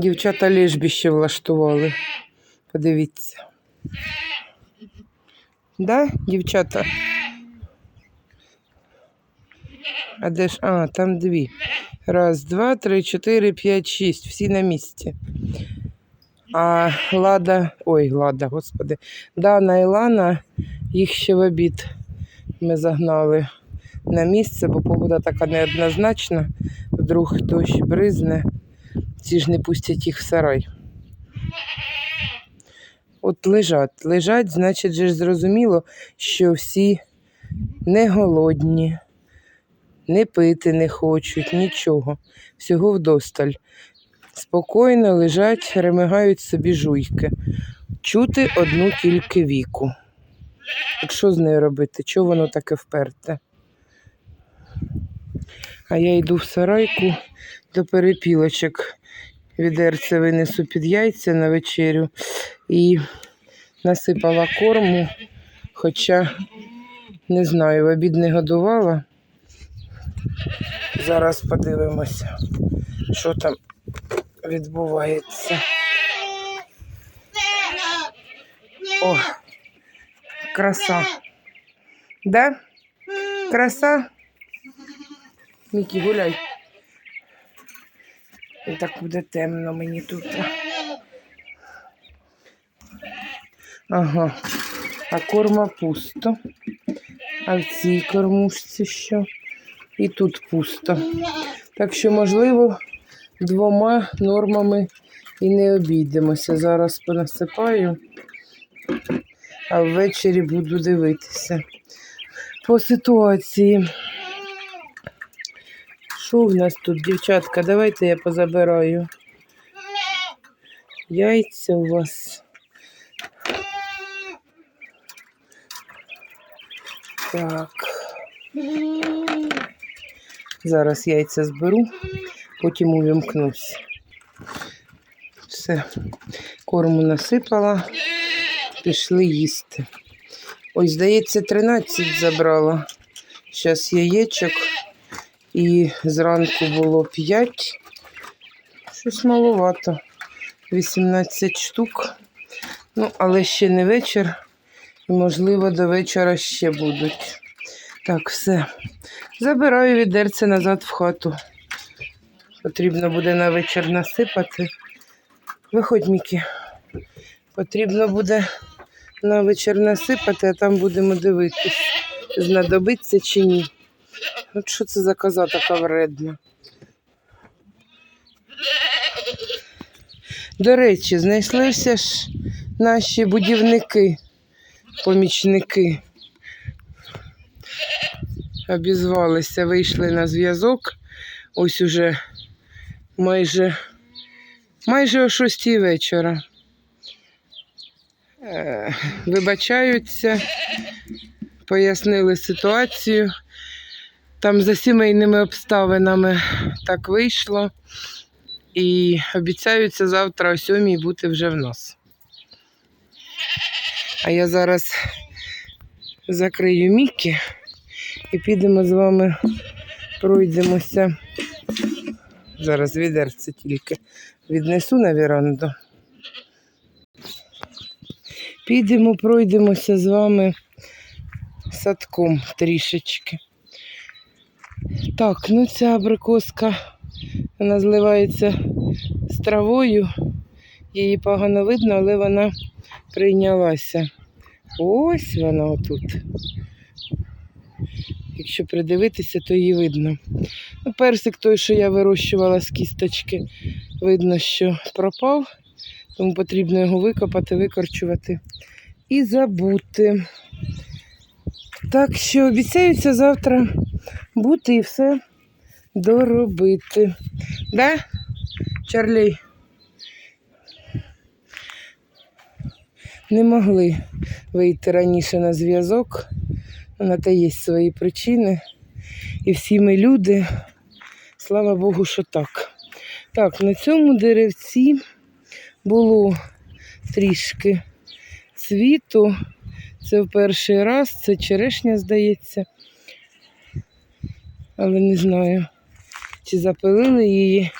Дівчата лежбище влаштували. Подивіться. Да, дівчата? А де ж? А, там дві. Раз, два, три, чотири, п'ять, шість. Всі на місці. А Лада, ой, Лада, господи. Дана і Лана, їх ще в обід ми загнали на місце, бо погода така неоднозначна. Вдруг дощ бризне, ці ж не пустять їх в сарай. От лежать, лежать, значить же зрозуміло, що всі не голодні, не пити не хочуть, нічого. Всього вдосталь. Спокійно лежать, ремигають собі жуйки. Чути одну тільки віку. От що з нею робити? Чого воно таке вперте? А я йду в сарайку до перепілочок. Відерце винесу під яйця на вечерю і насипала корму, хоча не знаю, в обід не годувала. Зараз подивимося, що там відбувається. О, краса. Да? Краса? Мікі, гуляй. І так буде темно мені тут. Ага. А корма пусто. А в цій кормушці що? І тут пусто. Так що, можливо, двома нормами і не обійдемося. Зараз понасипаю, а ввечері буду дивитися. По ситуації. Що в нас тут, дівчатка? Давайте я позабираю. Яйця у вас. Так. Зараз яйця зберу, потім увімкнусь. Все, корму насипала, пішли їсти. Ой, здається, 13 забрала. Зараз яєчок. І зранку було 5. Щось маловато. 18 штук. Ну, але ще не вечір. І, можливо, до вечора ще будуть. Так, все. Забираю відерце назад в хату. Потрібно буде на вечір насипати. Виходь, Мікі. Потрібно буде на вечір насипати, а там будемо дивитись, знадобиться чи ні. От що це за коза така вредна? До речі, знайшлися ж наші будівники, помічники. Обізвалися, вийшли на зв'язок. Ось уже майже, майже о шостій вечора. Е, Вибачаються, пояснили ситуацію. Там за сімейними обставинами так вийшло. І обіцяються завтра о сьомій бути вже в нас. А я зараз закрию Мікі і підемо з вами пройдемося. Зараз відерце тільки віднесу на віранду. Підемо, пройдемося з вами садком трішечки. Так, ну ця абрикоска вона зливається з травою. Її погано видно, але вона прийнялася. Ось вона отут. Якщо придивитися, то її видно. Ну, персик той, що я вирощувала з кісточки, видно, що пропав, тому потрібно його викопати, викорчувати і забути. Так що обіцяються завтра бути і все доробити. Да, Чарлі? Не могли вийти раніше на зв'язок. На те є свої причини. І всі ми люди. Слава Богу, що так. Так, на цьому деревці було трішки цвіту. Це в перший раз, це черешня, здається. Але не знаю, чи запилили її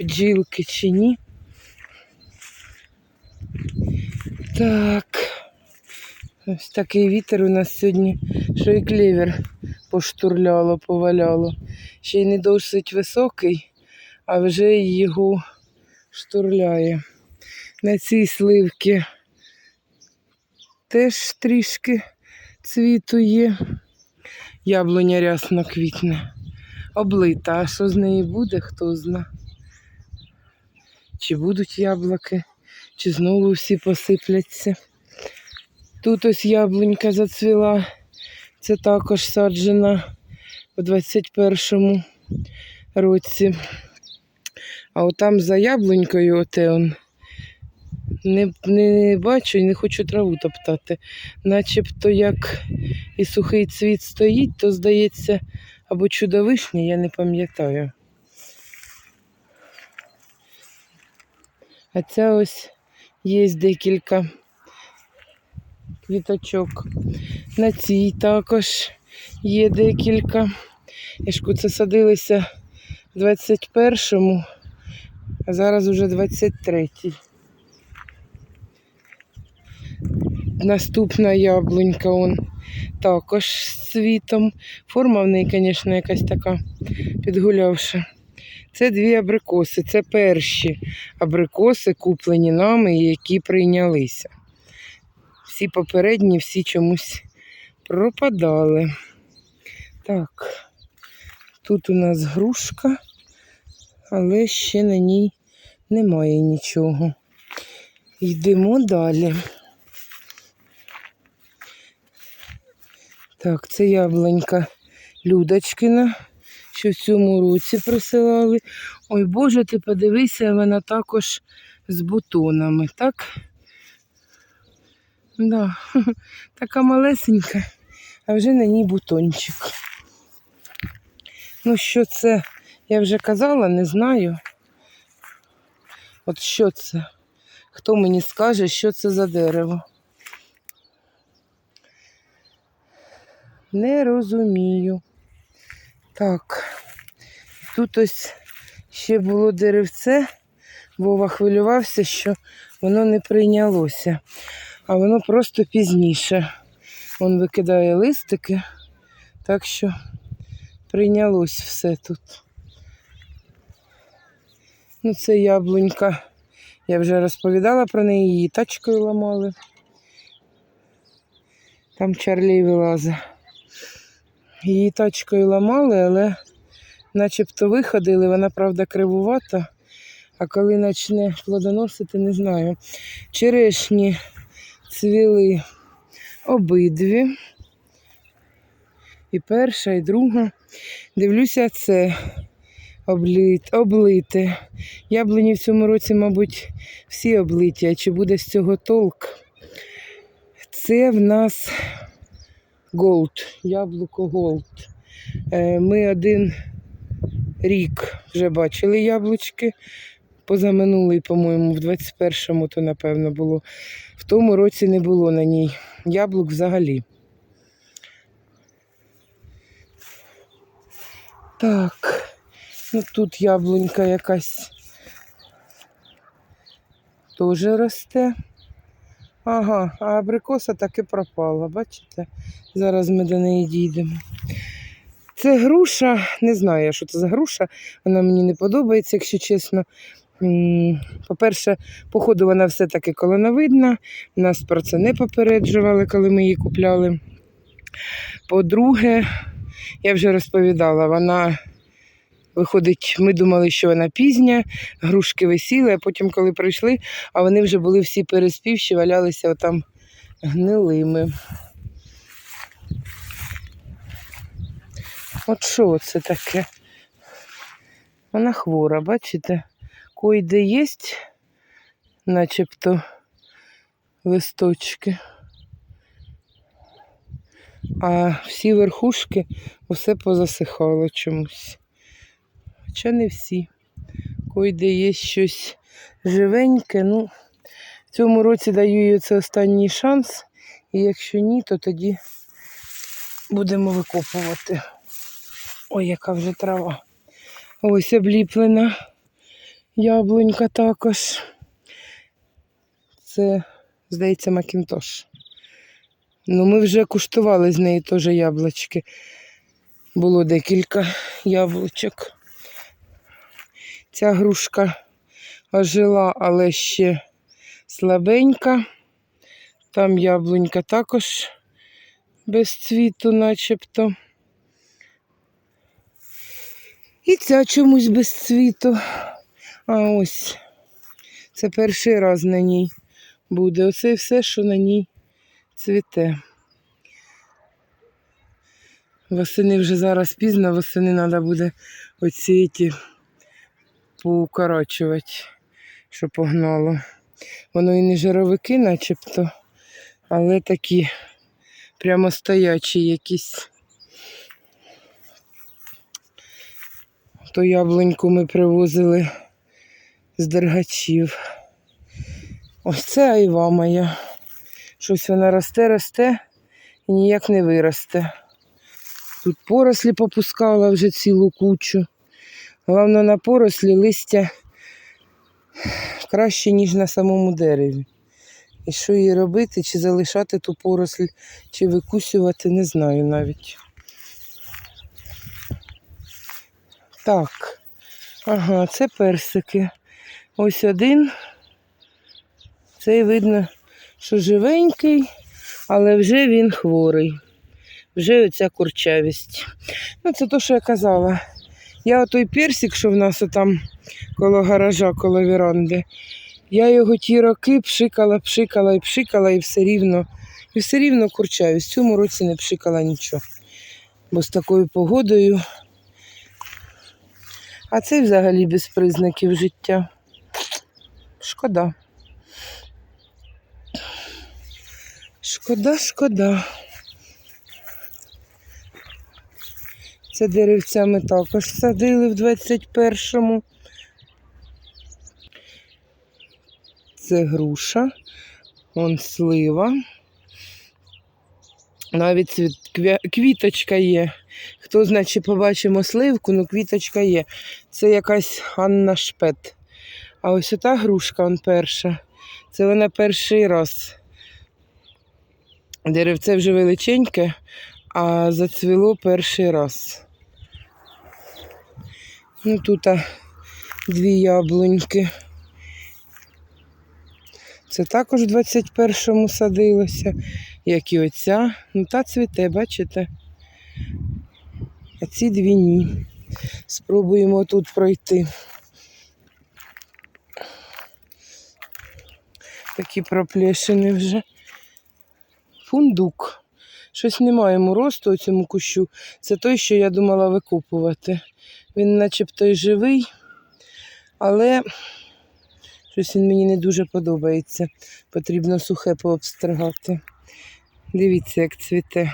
бджілки, чи ні. Так. Ось такий вітер у нас сьогодні, що і клевер поштурляло, поваляло. Ще й не досить високий, а вже його штурляє. На цій сливці теж трішки цвіту є. Яблуня рясно квітне. Облита, а що з неї буде, хто зна. Чи будуть яблуки, чи знову всі посипляться. Тут ось яблунька зацвіла. Це також саджена у 21-му році. А отам за яблунькою оте. Не, не бачу і не хочу траву топтати. Начебто як і сухий цвіт стоїть, то здається, або чудовишній, я не пам'ятаю. А ця ось є декілька квіточок. На цій також є декілька. Яшку це садилися в 21-му, а зараз уже 23-й. Наступна яблунька он також з цвітом. Форма в неї, звісно, якась така підгулявша. Це дві абрикоси. Це перші абрикоси, куплені нами, які прийнялися. Всі попередні, всі чомусь пропадали. Так, тут у нас грушка, але ще на ній немає нічого. Йдемо далі. Так, це яблунька Людочкина, що в цьому році присилали. Ой Боже, ти подивися, вона також з бутонами, так? Да, така малесенька, а вже на ній бутончик. Ну, що це, я вже казала, не знаю. От що це? Хто мені скаже, що це за дерево? Не розумію. Так, тут ось ще було деревце. Вова хвилювався, що воно не прийнялося, а воно просто пізніше. Він викидає листики, так що прийнялось все тут. Ну, це яблунька. Я вже розповідала про неї, її тачкою ламали. Там Чарлі вилазить. Її тачкою ламали, але начебто виходили, вона, правда, кривувата. А коли почне плодоносити, не знаю. Черешні цвіли обидві. І перша, і друга. Дивлюся, це облит, облите. Яблуні в цьому році, мабуть, всі облиті. А чи буде з цього толк? Це в нас Голд, яблуко Голд. Е, Ми один рік вже бачили яблучки. Позаминулий, по-моєму, в 21-му то, напевно, було. В тому році не було на ній яблук взагалі. Так, ну тут яблунька якась теж росте. Ага, а абрикоса таки пропала, бачите? Зараз ми до неї дійдемо. Це груша, не знаю, що це за груша, вона мені не подобається, якщо чесно. По-перше, походу вона все-таки колоновидна, нас про це не попереджували, коли ми її купляли. По-друге, я вже розповідала, вона виходить, ми думали, що вона пізня, грушки висіли, а потім, коли прийшли, а вони вже були всі переспівші, валялися отам гнилими. От що це таке? Вона хвора, бачите? Койде є, начебто листочки. А всі верхушки усе позасихало чомусь. Хоча не всі. Койде є щось живеньке. Ну, в цьому році даю їй це останній шанс. І якщо ні, то тоді будемо викопувати. Ой, яка вже трава. Ось обліплена яблунька також. Це Здається, Макінтош. Ну, ми вже куштували з неї теж яблучки. Було декілька яблучок. Ця грушка ожила, але ще слабенька. Там яблунька також без цвіту, начебто. І ця чомусь без цвіту. А ось це перший раз на ній буде. Оце все, що на ній цвіте. Восени вже зараз пізно, восени треба буде оці ті поукорочувати, щоб погнало. Воно і не жировики, начебто, але такі прямо стоячі якісь. То яблуньку ми привозили з дергачів. Ось це айва моя. Щось вона росте, росте і ніяк не виросте. Тут порослі попускала вже цілу кучу. Головне на порослі листя краще, ніж на самому дереві. І що їй робити, чи залишати ту поросль, чи викусювати, не знаю навіть. Так, ага, це персики. Ось один. Цей видно, що живенький, але вже він хворий. Вже оця курчавість. Ну, це то, що я казала. Я отой персик, що в нас отам коло гаража, коло віранди, я його ті роки пшикала, пшикала і пшикала, і все рівно, і все рівно курчавість. В цьому році не пшикала нічого. Бо з такою погодою. А це взагалі без признаків життя. Шкода. Шкода, шкода. Це деревця ми також садили в 21-му. Це груша, он слива. Навіть цвіт, квіточка є. Хто знає, чи побачимо сливку, ну квіточка є. Це якась Анна Шпет. А ось ота грушка, он перша. Це вона перший раз. Деревце вже величеньке, а зацвіло перший раз. Ну, тут а, дві яблуньки. Це також в 21-му садилося, як і оця. Ну, та цвіте, бачите? А ці дві ні. Спробуємо тут пройти. Такі проплешини вже. Фундук. Щось немає йому росту у цьому кущу. Це той, що я думала викупувати. Він начебто й живий, але щось він мені не дуже подобається. Потрібно сухе пообстригати. Дивіться, як цвіте.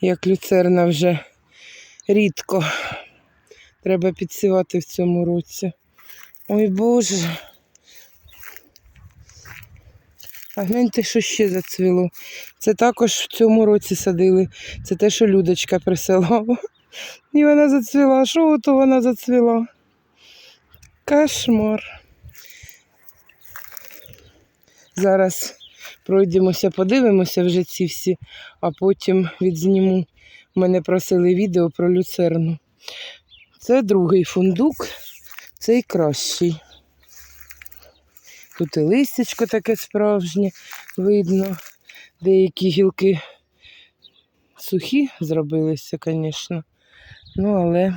Як люцерна вже рідко. Треба підсівати в цьому році. Ой Боже. А гляньте, що ще зацвіло. Це також в цьому році садили. Це те, що Людочка присилала. І вона зацвіла. Що то вона зацвіла? Кошмар. Зараз пройдемося, подивимося вже ці всі, а потім відзніму. Мене просили відео про люцерну. Це другий фундук, цей кращий. Тут і листячко таке справжнє видно. Деякі гілки сухі зробилися, звісно. Ну, але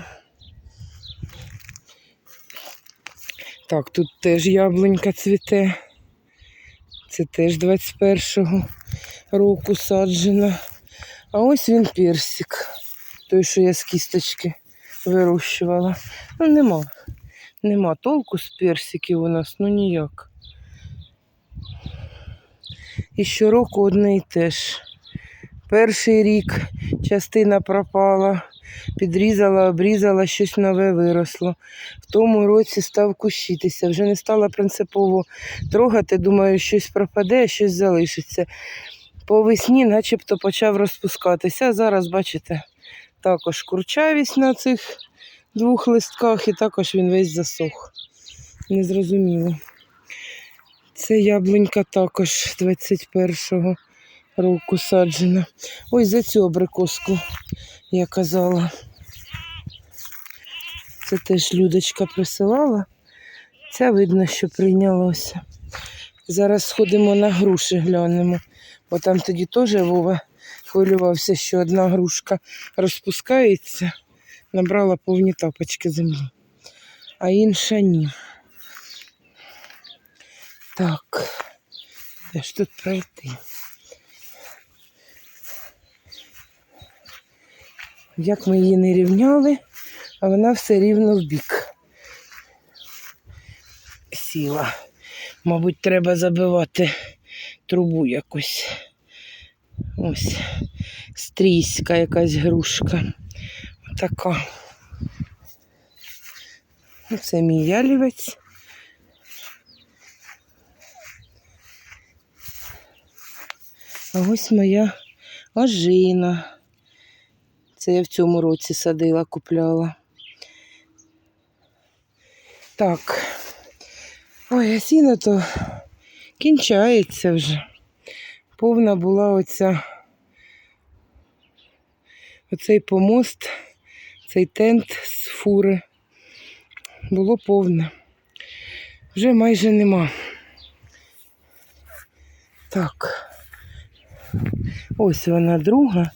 так, тут теж яблунька цвіте. Це теж 21-го року саджена. А ось він персик. Той, що я з кісточки вирощувала. Ну, нема. Нема толку з персиків у нас, ну ніяк. І щороку одне і те. Перший рік частина пропала, підрізала, обрізала, щось нове виросло. В тому році став кущитися. Вже не стала принципово трогати, думаю, щось пропаде, щось залишиться. По весні начебто почав розпускатися. Зараз, бачите, також курчавість на цих двох листках, і також він весь засох. Незрозуміло. Це яблунька також 21-го року саджена. Ось за цю абрикоску я казала. Це теж Людочка присилала. Це видно, що прийнялося. Зараз сходимо на груші, глянемо. Бо там тоді теж Вова хвилювався, що одна грушка розпускається, набрала повні тапочки землі, а інша ні. Так, де ж тут пройти? Як ми її не рівняли, а вона все рівно в бік сіла. Мабуть, треба забивати трубу якось. Ось стрійська якась грушка. Така. Ну, Це мій ялівець. А ось моя ожина. Це я в цьому році садила, купляла. Так. Ой, а сіно то кінчається вже. Повна була оця оцей помост, цей тент з фури. Було повне. Вже майже нема. Так. Ось вона друга.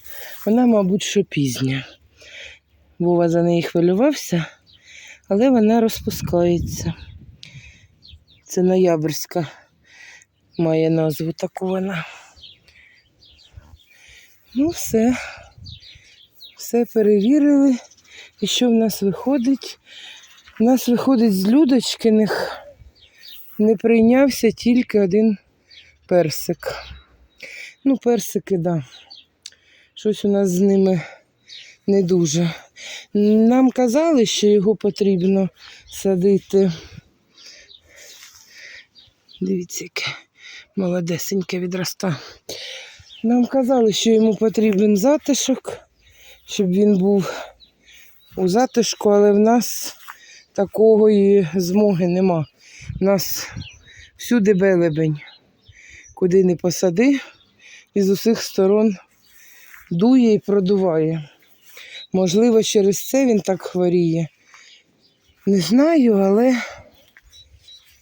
Вона, мабуть, що пізня. Вова за неї хвилювався, але вона розпускається. Це ноябрьська має назву таку вона. Ну, все. Все перевірили. І що в нас виходить? У нас виходить з Людочкиних. Не прийнявся тільки один персик. Ну, персики, так. Да. Щось у нас з ними не дуже. Нам казали, що його потрібно садити. Дивіться, яке молодесеньке відроста. Нам казали, що йому потрібен затишок, щоб він був у затишку, але в нас такої змоги нема. У нас всюди белебень. Куди не посади, і з усіх сторон дує і продуває. Можливо, через це він так хворіє. Не знаю, але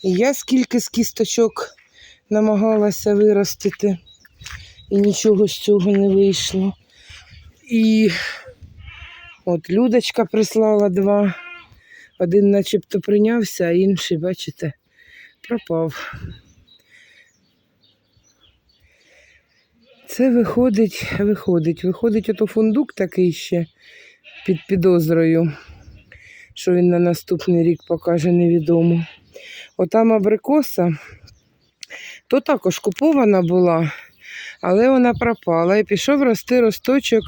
я скільки з кісточок намагалася виростити, і нічого з цього не вийшло. І от Людочка прислала два. Один начебто прийнявся, а інший, бачите, пропав. Це виходить, виходить, виходить ото фундук такий ще під підозрою, що він на наступний рік покаже невідомо. Отам абрикоса, то також купована була, але вона пропала і пішов рости росточок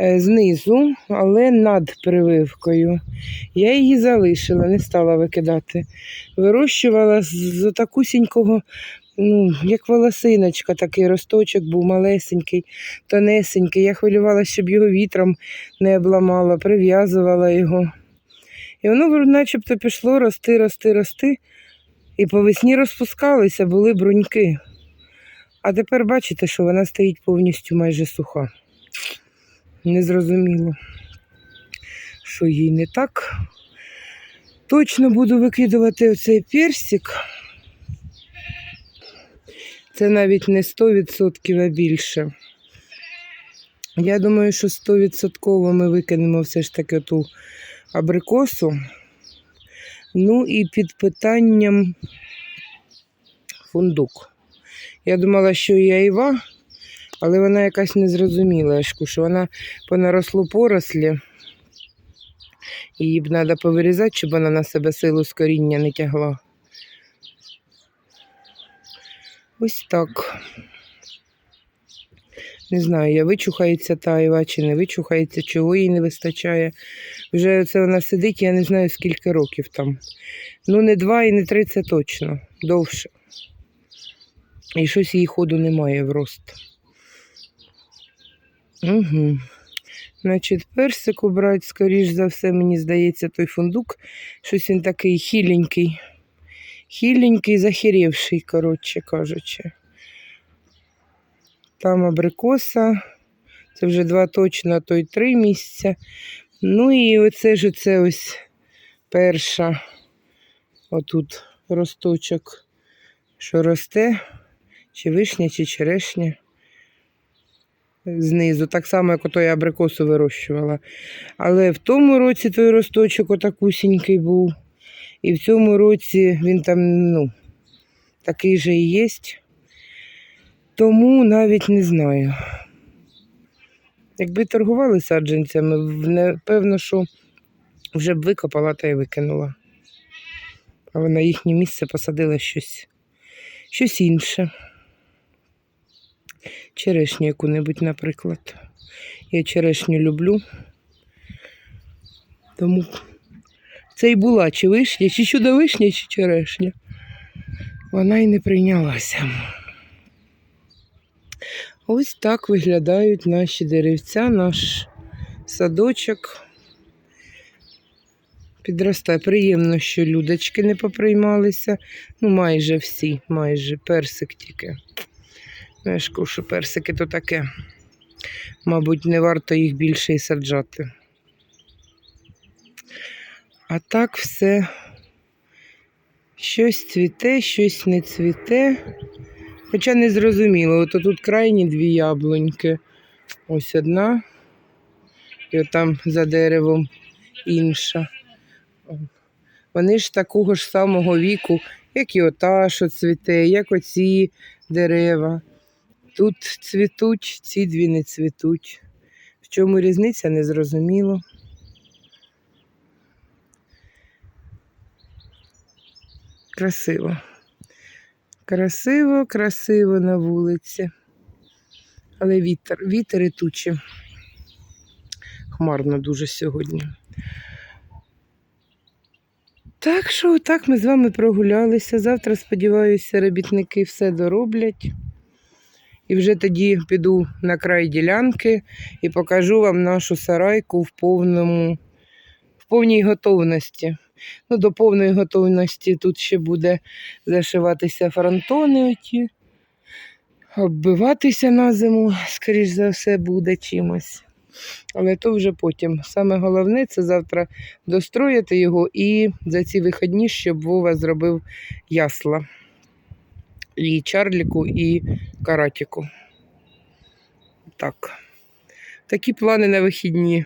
е, знизу, але над прививкою. Я її залишила, не стала викидати. Вирощувала з, такусінького, ну, як волосиночка, такий росточок був малесенький, тонесенький. Я хвилювалася, щоб його вітром не обламала, прив'язувала його. І воно начебто пішло рости, рости, рости. І по весні розпускалися, були бруньки. А тепер бачите, що вона стоїть повністю майже суха. Незрозуміло, що їй не так. Точно буду викидувати оцей персик. Це навіть не 100%, а більше. Я думаю, що 100% ми викинемо все ж таки ту абрикосу. Ну і під питанням фундук. Я думала, що і айва, але вона якась незрозуміла, що вона понаросло порослі. Її б треба повирізати, щоб вона на себе силу з коріння не тягла. Ось так. Не знаю, я вичухається та айва чи не вичухається, чого їй не вистачає. Вже це вона сидить, я не знаю скільки років там. Ну, не два і не три це точно, довше. І щось її ходу немає в рост. Угу. Значить, персик убрати, скоріш за все, мені здається, той фундук. Щось він такий хіленький. Хіленький, захерівший, коротше кажучи. Там абрикоса, це вже два точно, а то й три місяця. Ну і оце ж це ось перша, отут росточок, що росте, чи вишня, чи черешня. Знизу, так само, як ото я абрикосу вирощувала. Але в тому році той росточок отакусінький був. І в цьому році він там, ну, такий же і є. Тому навіть не знаю. Якби торгували саджанцями, певно, що вже б викопала та й викинула. Але на їхнє місце посадила щось, щось інше. Черешню яку-небудь, наприклад. Я черешню люблю. Тому це й була чи вишня, чи чудо вишня, чи черешня. Вона й не прийнялася. Ось так виглядають наші деревця, наш садочок. Підростає. Приємно, що людочки не поприймалися. Ну, майже всі, майже персик тільки. Знаєш, що персики то таке. Мабуть, не варто їх більше і саджати. А так все щось цвіте, щось не цвіте. Хоча не зрозуміло, от тут крайні дві яблуньки. Ось одна, і там за деревом інша. Вони ж такого ж самого віку, як і ота, що цвіте, як оці дерева. Тут цвітуть, ці дві не цвітуть. В чому різниця, не зрозуміло. Красиво. Красиво, красиво на вулиці. Але вітер, вітер і тучі. Хмарно дуже сьогодні. Так що так ми з вами прогулялися. Завтра, сподіваюся, робітники все дороблять. І вже тоді піду на край ділянки і покажу вам нашу сарайку в повному, в повній готовності. Ну, до повної готовності тут ще буде зашиватися фронтони оті, оббиватися на зиму, скоріш за все, буде чимось. Але то вже потім. Саме головне це завтра достроїти його і за ці вихідні, щоб Вова зробив ясла. І Чарліку, і Каратіку. Так. Такі плани на вихідні.